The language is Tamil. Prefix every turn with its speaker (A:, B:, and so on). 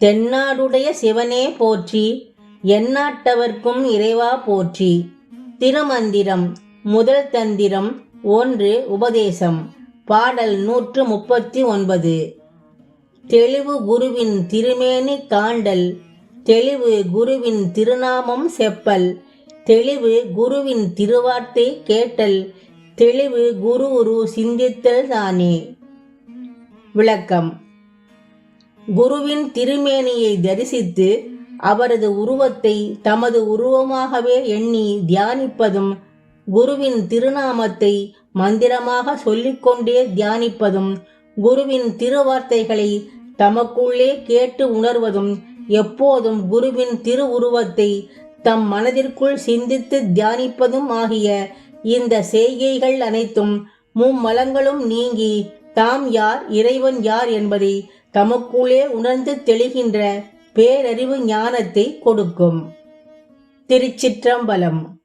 A: தென்னாடுடைய சிவனே போற்றி எந்நாட்டவர்க்கும் இறைவா போற்றி. திருமந்திரம் முதல் தந்திரம் ஒன்று உபதேசம். பாடல் நூற்று முப்பத்தி ஒன்பது. தெளிவு குருவின் திருமேனி காண்டல் தெளிவு குருவின் திருநாமம் செப்பல். தெளிவு குருவின் திருவார்த்தை கேட்டல். தெளிவு குரு உரு சிந்தித்தல் தானே. விளக்கம். குருவின் திருமேனியை தரிசித்து அவரது உருவத்தை தமது உருவமாகவே எண்ணி தியானிப்பதும் குருவின் திருநாமத்தை மந்திரமாக சொல்லிக்கொண்டே தியானிப்பதும் குருவின் திருவார்த்தைகளை தமக்குள்ளே கேட்டு உணர்வதும் எப்போதும் குருவின் திருவுருவத்தை தம் மனதிற்குள் சிந்தித்து தியானிப்பதும் ஆகிய இந்த செய்கைகள் அனைத்தும் மும்மலங்களும் நீங்கி தாம் யார் இறைவன் யார் என்பதை தமக்குள்ளே உணர்ந்து தெளிகின்ற பேரறிவு ஞானத்தை கொடுக்கும். திருச்சிற்றம்பலம்.